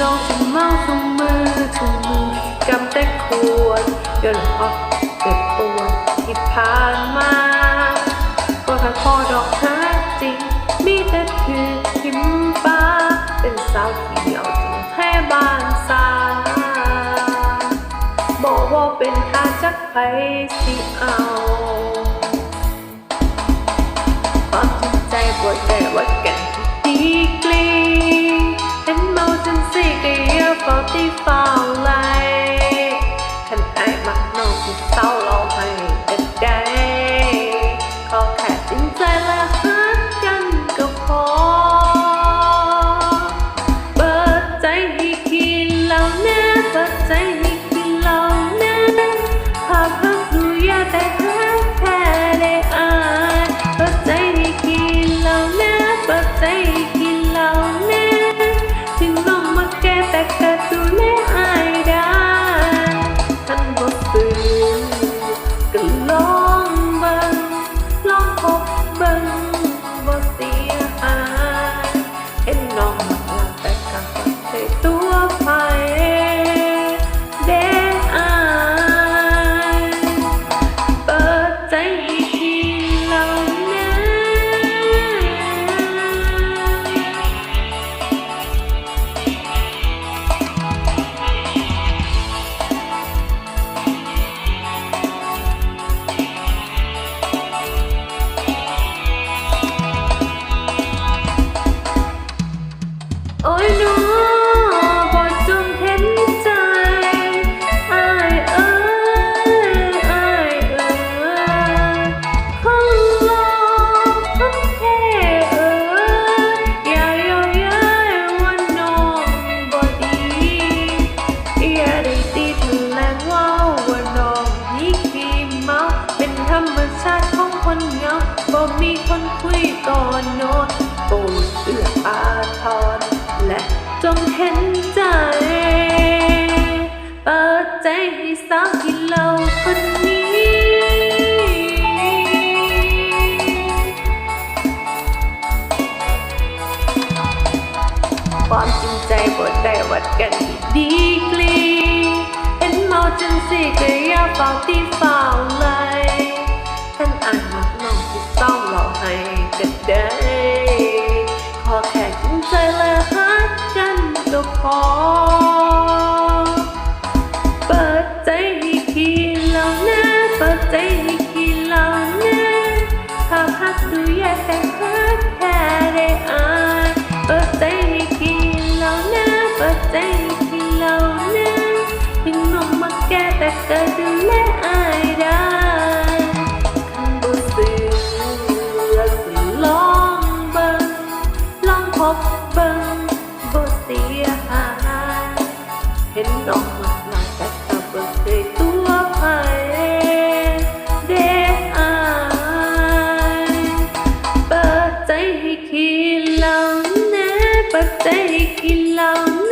น้องฉันเมาสมมือถึงมือกับแต่ควรเดินออกเจ็บปวดที่ผ่านมาว่าถ้าพอดอกแท้จริง มีแต่ถือทิมป้า เป็นสาวที่เอาจริงให้บานสาบอกว่าเป็นทาจักไปสิเอา อย่าเฝ้าตีเฝ้าไล่ขันไอ้มักน้องที่เศร้าเราให้แต่ได้ขอแค่จริงใจและ รชาติของคนเหงาบ่มีคนคุยก่อนนอนโปรดเอื้ออาทรและจงเห็นใจ เปิดใจให้สาวกินเหล้าคนนี้ความจริงใจบ่ได้วัดกันดีกลี เห็นเมาจังสิก็อย่าเฝ้าตีเฝ้า เปิดใจให้คิดแล้วนะถ้าพักดูแย่แต่ฮักแค่ได้อ่า தரிக்கில்லாம்